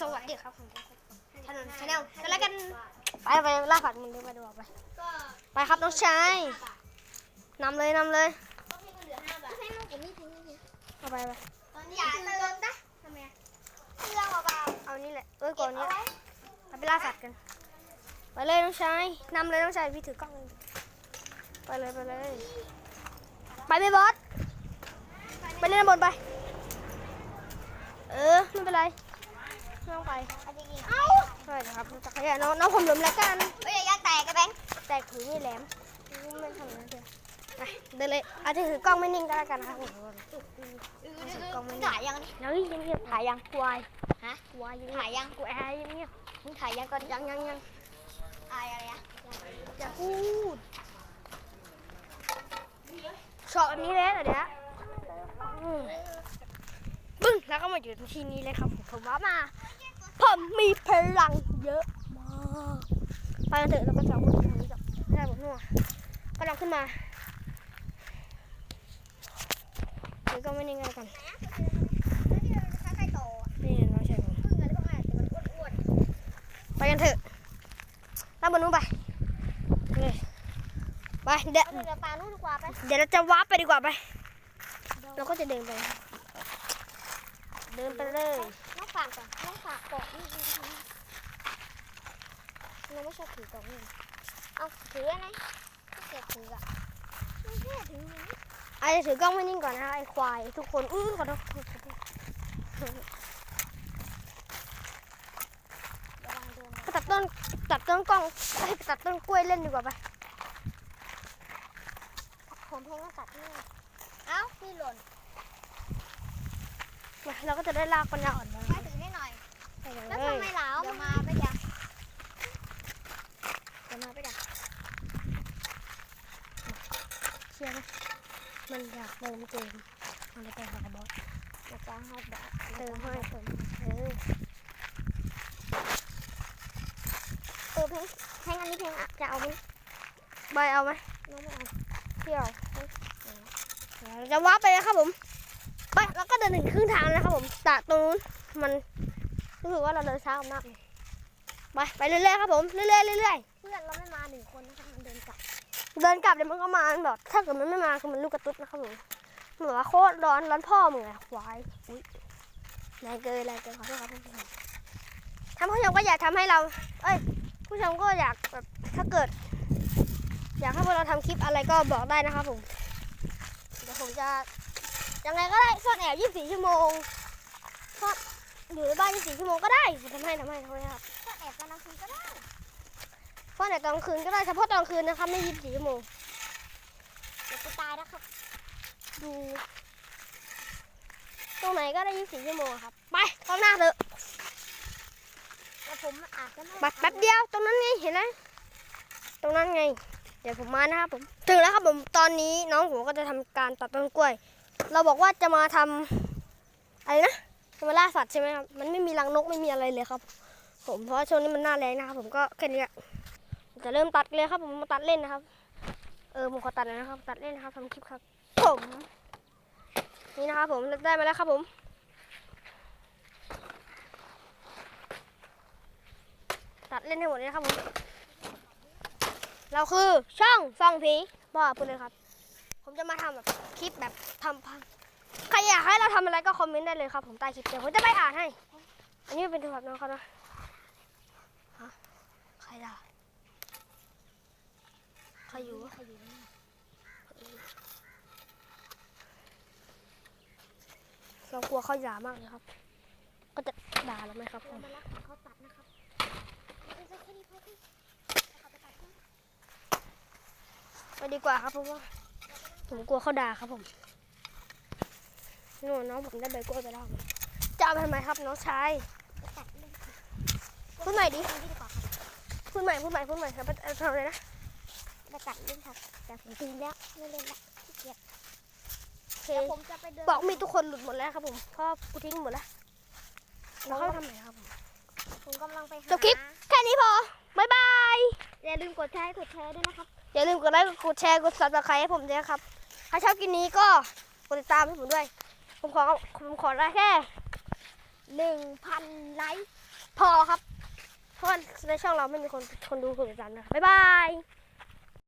สวัสดีครับผมถนนชาแนลกันแล้วกันไปไปล่าฝันมึงดูไปดูออกไป ไปครับน้องชายนำเลยนำเลยเอาบาทให้ลูกผมนี่ทิ้งนี่เอาไปไปอนนี้อย่าเติมนะทำไมเครื่องเบาเอานี่แหละเออๆก่เก็อนบนี้เอาไว้ไปไปล่าสัตว์กัน ไปเลยน้องชายนำเลยน้องชายพี่ถือกล้องเลยไปเลยไปเลย ไปไม่บอสไปเล่นบนไป เออไม่เป็นไร ไม่ต้องไปเอาจริงๆเอ้าใช่ครับจักรยานน้องน้องผมหลุมแล้วกันเฮ้ยอย่าย่างแตกกันแบงค์แต่ถือมีดแหลมไม่ทำอย่างนั้นเลยไปเดินเลยอาจจะถือกล้องไม่นิ่งก็แล้วกันนะครับผมกล้องมันถ่ายยังนี่เฮ้ยยังเงียบถ่ายยังกวายฮะกวายยังถ่ายยังกูแอร์ยังเงียบมึงถ่ายยังก่อนยังยังยังอายอะไรอะอย่าพูดชอบแบบนี้เลยเดี๋ยวนี้อืมบึ้งแล้วก็มา อยู่ที่นี้เลยครับผมผมว่ามา ผมมีพลังเยอะมากไปกันเถอะเราไปสองคนทางนี้กับได้ผมนัวก็ลองขึ้นมาเดี๋ยวก็ไม่นิ่งกันถ้าใครโตอะนี่น้องชายผมพึ่งอะไรพวกนั้นแต่มันอ้วนไปกันเถอะนั่งบนนู้นไปเลยไปเดี๋ยวๆเอาเรือปลานู่นดีกว่าไปเดี๋ยวเราจะวาร์ปไปดีกว่าไป เราก็จะเดินไป เดินไปเลย น้องฝากก่อนน้องฝากกล่องนี่เราไม่ชอบถือกล่องนี่เอาถืออะไรไม่เก็บถืออะไม่ใช่ถืออย่างนี้ไอ้ถือกล้องไว้นิ่งก่อนนะคะไอ้ควายทุกคนอื้อขอโทษขอโทษขอโทษระวังโดนไปตัดต้นตัดต้นกล้องไปตัดต้นกล้วยเล่นดีกว่าไปผมเพลงก็ตัดนี่เอ้าพี่หล่น เราก็จะได้ลากปัญญาอ่อนมาไม่ถือได้หน่อยไปเลแล้วยทำไมเหลาเดี๋ยวมาไปจ้ะเดี๋ยวมาไปจ้ะเชื่อไหมมันอยากเติมเกมมันเลยไปหาบอสเดี๋ยวจะให้แบบเติมให้เติมเออเออเพลงเพลงอันนี้เพลงอะจะเอาไหมใบเอาไหมน้องไม่เอาเที่ยวเราจะวาร์ปไปเลยครับผม ไปแล้วก็เดินถึงครึ่งทางแล้วครับผมจากตรงนู้นมันรู้สึกว่าเราเดินช้ามากเลยไปไปเรื่อยๆครับผมเรื่อยๆเรื่อยเพื่อนเราไม่มาหนึ่งคนนะคะมันเดินกลับ เดินกลับเดี๋ยวมันก็มามันบถ้าเกิดมันไม่มาคือมันลูกกระตุ้ดนะครับผมเหมือนว่าโคตรร้อนร้อนพ่อเหมึงอะควายอุ้ยแรงเกินแรงเกินขอโทษครับท่านผู้ชมท่านผู้ชมก็อยากทำให้เรา เอ้ย ผู้ชมก็อยากแบบถ้าเกิด อยากให้พวกเราทำคลิปอะไรก็บอกได้นะครับผมเดี๋ยวผมจะ ยังไงก็ได้ซ่อนแอบ 24 ชั่วโมงซ่อนอยู่ในบ้าน 24 ชั่วโมงก็ได้ผมทำให้ทำให้ทำให้ครับก็แอบกันนะคุณก็ได้ซ่อนแอบตอนกลางคืนก็ได้เฉพาะตอนกลางคืนนะครับไม่ 24 ชั่วโมงเดี๋ยวกูตายนะครับ ดู ตรงไหนก็ได้ 24 ชั่วโมงอะครับ ไปข้างหน้าเถอะแล้วผมอาจจะไม่บัดแป๊บเดียวตรงนั้นไงเห็นไหมตรงนั้นไง เดี๋ยวผมมานะครับผม ถึงแล้วครับผมตอนนี้น้องผมก็จะทำการตัดต้นกล้วย เราบอกว่าจะมาทำอะไรนะจะมาล่าสัตว์ใช่ไหมครับ มันไม่มีรังนกไม่มีอะไรเลยครับ ผมเพราะช่วงนี้มันหน้าแรงนะครับ ผมก็แค่นี้จะเริ่มตัดเลยครับ ผมมาตัดเล่นนะครับ เออผมขอตัดนะครับ ตัดเล่นนะครับทำคลิปครับ ผม นี่นะครับ ผมได้มาแล้วครับ ผมตัดเล่นให้หมดเลยครับผม เราคือช่องฟองผีบอกพูดเลยครับ ผมจะมาทำแบบคลิปแบบทำพังใครอยากให้เราทำอะไรก็คอมเมนต์ได้เลยครับ ผมใต้คลิปเดี๋ยวผมจะไปอ่านให้ อันนี้เป็นโทรศัพท์น้องเขานะฮะใครด่าใครอยู่วะใครอยู่เรากลัวเขาด่ามากเลยครับ ก็จะด่าเราไหมครับผมมารักเขาตัดนะครับไปดีกว่าครับเพราะว่า ผมกลัวเขาด่าครับผมนู่นน้องผมได้ใบกล้วยไปแล้วครับจะเอาไปทำไมครับน้องชายไปตัดเลยพูดใหม่ดิทำที่ดีกว่าครับพูดใหม่พูดใหม่พูดใหม่ครับเอาทำอะไรนะไปตัดเล่นครับแต่ผมทิ้งแล้วไม่เล่นละขี้เกียจโอเคเดี๋ยวผมจะไปเดินบอกมีทุกคนหลุดหมดแล้วครับผมเพราะกูทิ้งหมดแล้วแล้วเขาทำไหนครับผมผมกำลังไปหาจบคลิปแค่นี้พอบายบาย อย่า ลืมกดแชร์กดแชร์ด้วยนะครับ อย่าลืมกดไลค์กดแชร์กดซับสไครต์ให้ผมด้วยนะครับ ถ้าชอบกินนี้ก็กดติดตามให้ผมด้วย ผมขอผมขอได้แค่หนึ่งพันไลค์พอครับเพราะว่าในช่องเราไม่มีคนคนดูคนติดตามนะครับบ๊ายบาย